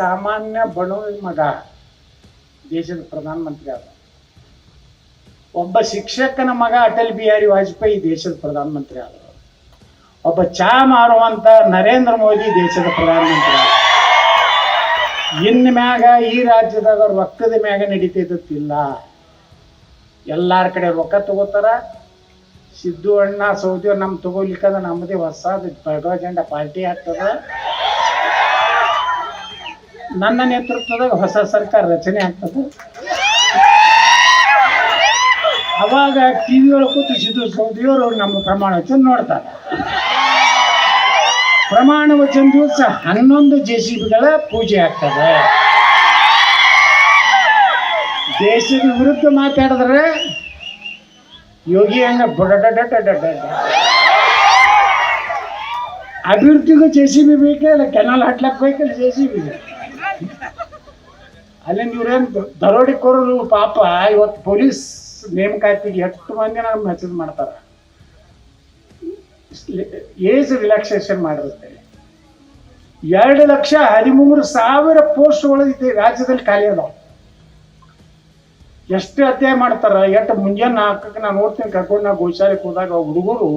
ಸಾಮಾನ್ಯ ಬಡವನ ಮಗ, ದೇಶದ ಪ್ರಧಾನಮಂತ್ರಿ ಆದ. ಒಬ್ಬ ಶಿಕ್ಷಕನ ಮಗ ಅಟಲ್ ಬಿಹಾರಿ ವಾಜಪೇಯಿ ದೇಶದ ಪ್ರಧಾನಮಂತ್ರಿ ಆದ. ಒಬ್ಬ ಚಾ ಮಾರುವಂತ ನರೇಂದ್ರ ಮೋದಿ ದೇಶದ ಪ್ರಧಾನಮಂತ್ರಿ ಆದ. ಇನ್ ಮ್ಯಾಗ ಈ ರಾಜ್ಯದಾಗ ರೊಕ್ಕದ ಮ್ಯಾಗ ನಡೀತಿದ್ದಿಲ್ಲ ಎಲ್ಲಾರ ಕಡೆ ರೊಕ್ಕ ತಗೋತಾರ. ಸಿದ್ದು ಅಣ್ಣ ಸೌದಿ ನಮ್ ತಗೋಲಿಕ್ಕಂದ್ರೆ ನಮ್ಮದೇ ಹೊಸದು ಜೆಂಡ ಪಾರ್ಟಿ ಆಗ್ತದ. ನನ್ನ ನೇತೃತ್ವದಾಗ ಹೊಸ ಸರ್ಕಾರ ರಚನೆ ಆಗ್ತದೆ. ಅವಾಗ ಟಿವಿ ಒಳಗೆ ಕೂತು ಸಿದ್ದು ಸೌದಿಯವರು ನಮ್ಮ ಪ್ರಮಾಣ ವಚನ ನೋಡ್ತಾರೆ. ಪ್ರಮಾಣ ವಚನ ದಿವಸ ಹನ್ನೊಂದು ಜೆ ಸಿ ಬಿಗಳ ಪೂಜೆ ಆಗ್ತದೆ. ದೇಶದ ವಿರುದ್ಧ ಮಾತಾಡಿದ್ರೆ ಯೋಗಿ ಹಂಗ ಅಭಿವೃದ್ಧಿಗೂ ಜೆ ಸಿ ಬಿ ಬೇಕೇ ಇಲ್ಲ, ಕೆನಾಲ್ ಹಾಕ್ಲಕ್ ಬೇಕಲ್ಲ ಜೆ ಸಿ ಬಿ ಅಲ್ಲಿಂದ ಇವ್ರೇನು ದರೋಡಿಕೋರರು ಪಾಪ, ಇವತ್ತು ಪೊಲೀಸ್ ನೇಮಕಾತಿಗೆ ಎಷ್ಟು ಮಂದಿ ನಾನು ಮೆಸೇಜ್ ಮಾಡ್ತಾರೆ? ಏಜ್ ರಿಲ್ಯಾಕ್ಸೇಷನ್ ಮಾಡಿರುತ್ತೆ. ಎರಡು ಲಕ್ಷ ಹದಿಮೂರು ಸಾವಿರ ಪೋಸ್ಟ್ಗಳು ಇದೆ ರಾಜ್ಯದಲ್ಲಿ ಖಾಲಿ ಅದಾವ. ಎಷ್ಟು ಅಧ್ಯಾಯ ಮಾಡ್ತಾರ, ಎಷ್ಟು ಮುಂಜಾನೆ ನಾಲ್ಕಕ್ಕೆ ನಾನು ನೋಡ್ತೀನಿ ಕರ್ಕೊಂಡು ನಾ ಗೋಶಾಲೆಗೆ ಹೋದಾಗ ಹುಡುಗರು